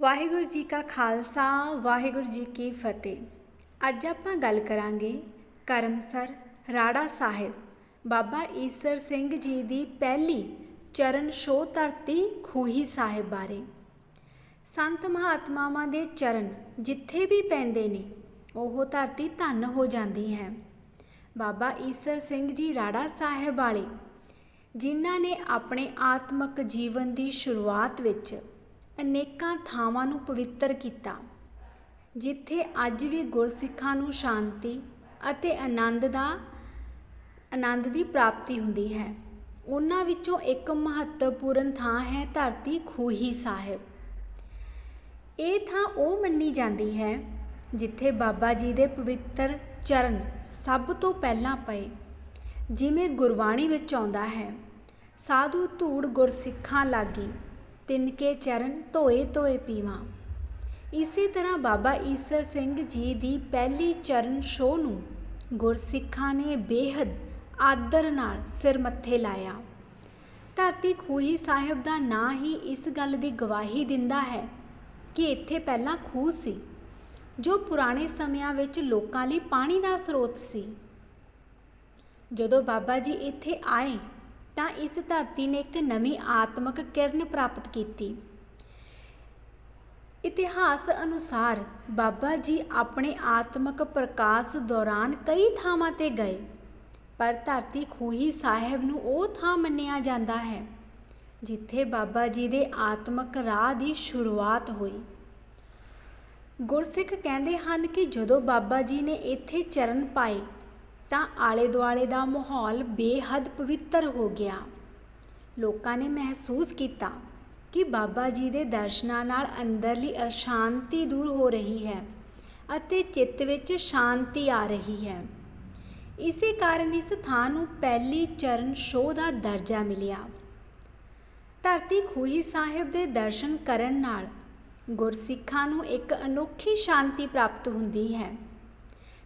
ਵਾਹਿਗੁਰੂ ਜੀ ਕਾ ਖਾਲਸਾ, ਵਾਹਿਗੁਰੂ ਜੀ ਕੀ ਫਤਿਹ। ਅੱਜ ਆਪਾਂ ਗੱਲ ਕਰਾਂਗੇ ਕਰਮਸਰ ਰਾੜਾ ਸਾਹਿਬ। ਬਾਬਾ ਈਸਰ ਸਿੰਘ ਜੀ ਦੀ ਪਹਿਲੀ ਚਰਨ ਛੋਹ ਧਰਤੀ ਖੂਹੀ ਸਾਹਿਬ ਬਾਰੇ। ਸੰਤ ਮਹਾਤਮਾਵਾਂ ਦੇ ਚਰਨ ਜਿੱਥੇ ਵੀ ਪੈਂਦੇ ਨੇ, ਉਹ ਧਰਤੀ ਧੰਨ ਹੋ ਜਾਂਦੀ ਹੈ। ਬਾਬਾ ਈਸਰ ਸਿੰਘ ਜੀ ਰਾੜਾ ਸਾਹਿਬ ਵਾਲੇ, ਜਿਨ੍ਹਾਂ ਨੇ ਆਪਣੇ ਆਤਮਿਕ ਜੀਵਨ ਦੀ ਸ਼ੁਰੂਆਤ ਵਿੱਚ ਅਨੇਕਾਂ ਥਾਵਾਂ ਨੂੰ ਪਵਿੱਤਰ ਕੀਤਾ, ਜਿੱਥੇ ਅੱਜ ਵੀ ਗੁਰਸਿੱਖਾਂ ਨੂੰ ਸ਼ਾਂਤੀ ਅਤੇ ਆਨੰਦ ਦਾ, ਆਨੰਦ ਦੀ ਪ੍ਰਾਪਤੀ ਹੁੰਦੀ ਹੈ। ਉਹਨਾਂ ਵਿੱਚੋਂ ਇੱਕ ਮਹੱਤਵਪੂਰਨ ਥਾਂ ਹੈ ਧਰਤੀ ਖੂਹੀ ਸਾਹਿਬ। ਇਹ ਥਾਂ ਉਹ ਮੰਨੀ ਜਾਂਦੀ ਹੈ, ਜਿੱਥੇ ਬਾਬਾ ਜੀ ਦੇ ਪਵਿੱਤਰ ਚਰਨ ਸਭ ਤੋਂ ਪਹਿਲਾਂ ਪਏ, ਜਿਵੇਂ ਗੁਰਬਾਣੀ ਵਿੱਚ ਆਉਂਦਾ ਹੈ, ਸਾਧੂ ਧੂੜ ਗੁਰਸਿੱਖਾਂ ਲਾਗੀ ਤਿੰਨ ਕੇ ਚਰਨ ਧੋਏ ਧੋਏ ਪੀਵਾਂ। ਇਸੇ ਤਰ੍ਹਾਂ ਬਾਬਾ ਈਸਰ ਸਿੰਘ ਜੀ ਦੀ ਪਹਿਲੀ ਚਰਨ ਸ਼ੋਅ ਨੂੰ ਗੁਰਸਿੱਖਾਂ ਨੇ ਬੇਹੱਦ ਆਦਰ ਨਾਲ ਸਿਰ ਮੱਥੇ ਲਾਇਆ। ਧਰਤੀ ਖੂਹੀ ਸਾਹਿਬ ਦਾ ਨਾਂ ਹੀ ਇਸ ਗੱਲ ਦੀ ਗਵਾਹੀ ਦਿੰਦਾ ਹੈ ਕਿ ਇੱਥੇ ਪਹਿਲਾਂ ਖੂਹ ਸੀ, ਜੋ ਪੁਰਾਣੇ ਸਮਿਆਂ ਵਿੱਚ ਲੋਕਾਂ ਲਈ ਪਾਣੀ ਦਾ ਸਰੋਤ ਸੀ। ਜਦੋਂ ਬਾਬਾ ਜੀ ਇੱਥੇ ਆਏ ਤਾਂ ਇਸ ਧਰਤੀ ਨੇ ਇੱਕ ਨਵੀਂ ਆਤਮਿਕ ਕਿਰਨ ਪ੍ਰਾਪਤ ਕੀਤੀ। ਇਤਿਹਾਸ ਅਨੁਸਾਰ ਬਾਬਾ ਜੀ ਆਪਣੇ ਆਤਮਿਕ ਪ੍ਰਕਾਸ਼ ਦੌਰਾਨ ਕਈ ਥਾਵਾਂ ਤੇ ਗਏ, ਪਰ ਧਰਤੀ ਖੂਹੀ ਸਾਹਿਬ ਨੂੰ ਉਹ ਥਾਂ ਮੰਨਿਆ ਜਾਂਦਾ ਹੈ, ਜਿੱਥੇ ਬਾਬਾ ਜੀ ਦੇ ਆਤਮਿਕ ਰਾਹ ਦੀ ਸ਼ੁਰੂਆਤ ਹੋਈ। ਗੁਰਸਿੱਖ ਕਹਿੰਦੇ ਹਨ ਕਿ ਜਦੋਂ ਬਾਬਾ ਜੀ ਨੇ ਇੱਥੇ ਚਰਨ ਪਾਏ ਤਾਂ ਆਲੇ ਦੁਆਲੇ ਦਾ ਮਾਹੌਲ ਬੇਹੱਦ ਪਵਿੱਤਰ ਹੋ ਗਿਆ। ਲੋਕਾਂ ਨੇ ਮਹਿਸੂਸ ਕੀਤਾ ਕਿ ਬਾਬਾ ਜੀ ਦੇ ਦਰਸ਼ਨਾਂ ਨਾਲ ਅੰਦਰਲੀ ਅਸ਼ਾਂਤੀ ਦੂਰ ਹੋ ਰਹੀ ਹੈ ਅਤੇ ਚਿੱਤ ਵਿੱਚ ਸ਼ਾਂਤੀ ਆ ਰਹੀ ਹੈ। ਇਸੇ ਕਾਰਨ ਇਸ ਥਾਂ ਨੂੰ ਪਹਿਲੀ ਚਰਨ ਸ਼ੋਅ ਦਾ ਦਰਜਾ ਮਿਲਿਆ। ਧਰਤੀ ਖੂਹੀ ਸਾਹਿਬ ਦੇ ਦਰਸ਼ਨ ਕਰਨ ਨਾਲ ਗੁਰਸਿੱਖਾਂ ਨੂੰ ਇੱਕ ਅਨੋਖੀ ਸ਼ਾਂਤੀ ਪ੍ਰਾਪਤ ਹੁੰਦੀ ਹੈ।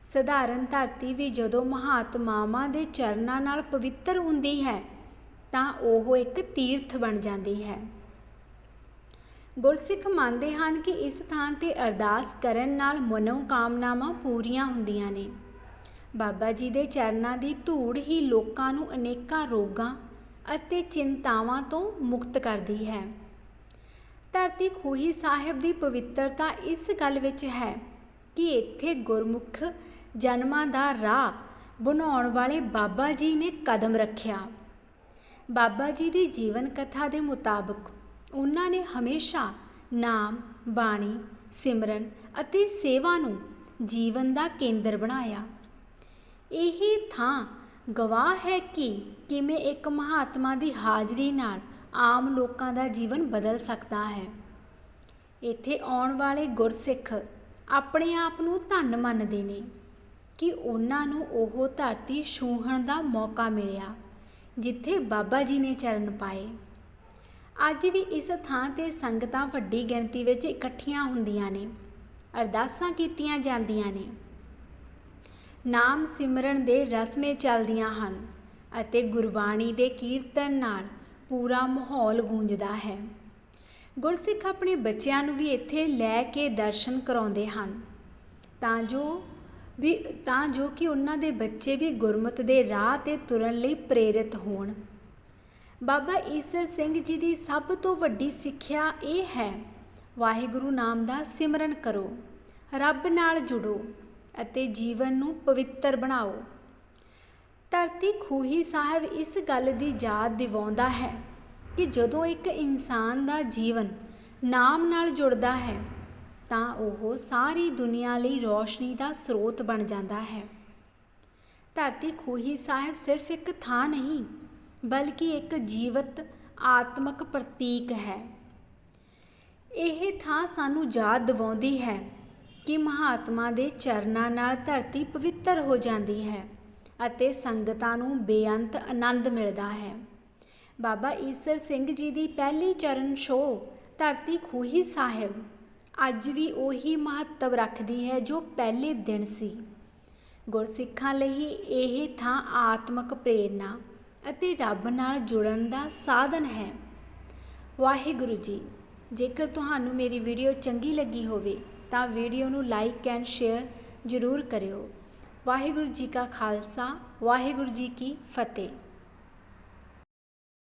ਸਧਾਰਨ ਧਰਤੀ ਵੀ ਜਦੋਂ ਮਹਾਤਮਾਵਾਂ ਦੇ ਚਰਨਾਂ ਨਾਲ ਪਵਿੱਤਰ ਹੁੰਦੀ ਹੈ, ਤਾਂ ਉਹ ਇੱਕ ਤੀਰਥ ਬਣ ਜਾਂਦੀ ਹੈ। ਗੁਰਸਿੱਖ ਮੰਨਦੇ ਹਨ ਕਿ ਇਸ ਥਾਂ ਤੇ ਅਰਦਾਸ ਕਰਨ ਨਾਲ ਮਨੋ ਕਾਮਨਾਵਾਂ ਪੂਰੀਆਂ ਹੁੰਦੀਆਂ ਨੇ। ਬਾਬਾ ਜੀ ਦੇ ਚਰਨਾਂ ਦੀ ਧੂੜ ਹੀ ਲੋਕਾਂ ਨੂੰ ਅਨੇਕਾਂ ਰੋਗਾਂ ਅਤੇ ਚਿੰਤਾਵਾਂ ਤੋਂ ਮੁਕਤ ਕਰਦੀ ਹੈ। ਧਰਤੀ ਖੂਹੀ ਸਾਹਿਬ ਦੀ ਪਵਿੱਤਰਤਾ ਇਸ ਗੱਲ ਵਿੱਚ ਹੈ ਕਿ ਇੱਥੇ ਗੁਰਮੁਖ ਜਨਮਾਂ ਦਾ ਰਾਹ ਬਣਾਉਣ ਵਾਲੇ ਬਾਬਾ ਜੀ ਨੇ ਕਦਮ ਰੱਖਿਆ। ਬਾਬਾ ਜੀ ਦੀ ਜੀਵਨ ਕਥਾ ਦੇ ਮੁਤਾਬਕ ਉਹਨਾਂ ਨੇ ਹਮੇਸ਼ਾ ਨਾਮ, ਬਾਣੀ, ਸਿਮਰਨ ਅਤੇ ਸੇਵਾ ਨੂੰ ਜੀਵਨ ਦਾ ਕੇਂਦਰ ਬਣਾਇਆ। ਇਹ ਥਾਂ ਗਵਾਹ ਹੈ ਕਿ ਕਿਵੇਂ ਇੱਕ ਮਹਾਤਮਾ ਦੀ ਹਾਜ਼ਰੀ ਨਾਲ ਆਮ ਲੋਕਾਂ ਦਾ ਜੀਵਨ ਬਦਲ ਸਕਦਾ ਹੈ। ਇੱਥੇ ਆਉਣ ਵਾਲੇ ਗੁਰਸਿੱਖ ਆਪਣੇ ਆਪ ਨੂੰ ਧੰਨ ਮੰਨਦੇ ਨੇ। ਕਿ ਉਹਨਾਂ ਨੂੰ ਉਹ ਧਰਤੀ ਛੂਹਣ ਦਾ ਮੌਕਾ ਮਿਲਿਆ, ਜਿੱਥੇ ਬਾਬਾ ਜੀ ਨੇ ਚਰਨ ਪਾਏ। ਅੱਜ ਵੀ ਇਸ ਥਾਂ ਤੇ ਸੰਗਤਾਂ ਵੱਡੀ ਗਿਣਤੀ ਵਿੱਚ ਇਕੱਠੀਆਂ ਹੁੰਦੀਆਂ ਨੇ, ਅਰਦਾਸਾਂ ਕੀਤੀਆਂ ਜਾਂਦੀਆਂ ਨੇ। ਨਾਮ ਸਿਮਰਨ ਦੇ ਰਸਮੇ ਚੱਲਦੀਆਂ ਹਨ ਅਤੇ ਗੁਰਬਾਣੀ ਦੇ ਕੀਰਤਨ ਨਾਲ ਪੂਰਾ ਮਾਹੌਲ ਗੂੰਜਦਾ ਹੈ। ਗੁਰਸਿੱਖ ਆਪਣੇ ਬੱਚਿਆਂ ਨੂੰ ਵੀ ਇੱਥੇ ਲੈ ਕੇ ਦਰਸ਼ਨ ਕਰਾਉਂਦੇ ਹਨ। ਤਾਂ ਜੋ ਵੀ ਤਾਂ ਜੋ ਕਿ ਉਹਨਾਂ ਦੇ ਬੱਚੇ ਵੀ ਗੁਰਮਤ ਦੇ ਰਾਹ ਤੇ ਤੁਰਨ ਲਈ ਪ੍ਰੇਰਿਤ ਹੋਣ। ਬਾਬਾ ਈਸਰ ਸਿੰਘ ਜੀ ਦੀ ਸਭ ਤੋਂ ਵੱਡੀ ਸਿੱਖਿਆ ਇਹ ਹੈ, ਵਾਹਿਗੁਰੂ ਨਾਮ ਦਾ ਸਿਮਰਨ ਕਰੋ, ਰੱਬ ਨਾਲ ਜੁੜੋ ਅਤੇ ਜੀਵਨ ਨੂੰ ਪਵਿੱਤਰ ਬਣਾਓ। ਧਰਤੀ ਖੂਹੀ ਸਾਹਿਬ ਇਸ ਗੱਲ ਦੀ ਯਾਦ ਦਿਵਾਉਂਦਾ ਹੈ ਕਿ ਜਦੋਂ ਇੱਕ ਇਨਸਾਨ ਦਾ ਜੀਵਨ ਨਾਮ ਨਾਲ ਜੁੜਦਾ ਹੈ ਤਾਂ ਉਹ ਸਾਰੀ ਦੁਨੀਆ ਲਈ ਰੋਸ਼ਨੀ ਦਾ ਸਰੋਤ ਬਣ ਜਾਂਦਾ ਹੈ। ਧਰਤੀ ਖੂਹੀ ਸਾਹਿਬ ਸਿਰਫ ਇੱਕ ਥਾਂ ਨਹੀਂ, ਬਲਕਿ ਇੱਕ ਜੀਵਤ, ਆਤਮਕ ਪ੍ਰਤੀਕ ਹੈ। ਇਹ ਥਾਂ ਸਾਨੂੰ ਯਾਦ ਦਿਵਾਉਂਦੀ ਹੈ ਕਿ ਮਹਾਤਮਾ ਦੇ ਚਰਨਾਂ ਨਾਲ ਧਰਤੀ ਪਵਿੱਤਰ ਹੋ ਜਾਂਦੀ ਹੈ ਅਤੇ ਸੰਗਤਾਂ ਨੂੰ ਬੇਅੰਤ ਆਨੰਦ ਮਿਲਦਾ ਹੈ। ਬਾਬਾ ਈਸਰ ਸਿੰਘ ਜੀ ਦੀ ਪਹਿਲੀ ਚਰਨ ਛੋਹ ਧਰਤੀ ਖੂਹੀ ਸਾਹਿਬ ਅੱਜ ਵੀ ਉਹੀ ਮਹੱਤਵ ਰੱਖਦੀ ਹੈ ਜੋ ਪਹਿਲੇ ਦਿਨ ਸੀ। ਗੁਰਸਿੱਖਾਂ ਲਈ ਇਹ ਥਾਂ ਆਤਮਿਕ ਪ੍ਰੇਰਨਾ ਅਤੇ ਰੱਬ ਨਾਲ ਜੁੜਨ ਦਾ ਸਾਧਨ ਹੈ। ਵਾਹਿਗੁਰੂ ਜੀ, ਜੇਕਰ ਤੁਹਾਨੂੰ ਮੇਰੀ ਵੀਡੀਓ ਚੰਗੀ ਲੱਗੀ ਹੋਵੇ, ਤਾਂ ਵੀਡੀਓ ਨੂੰ ਲਾਈਕ ਐਂਡ ਸ਼ੇਅਰ ਜ਼ਰੂਰ ਕਰਿਓ। ਵਾਹਿਗੁਰੂ ਜੀ ਕਾ ਖਾਲਸਾ, ਵਾਹਿਗੁਰੂ ਜੀ ਕੀ ਫਤਿਹ।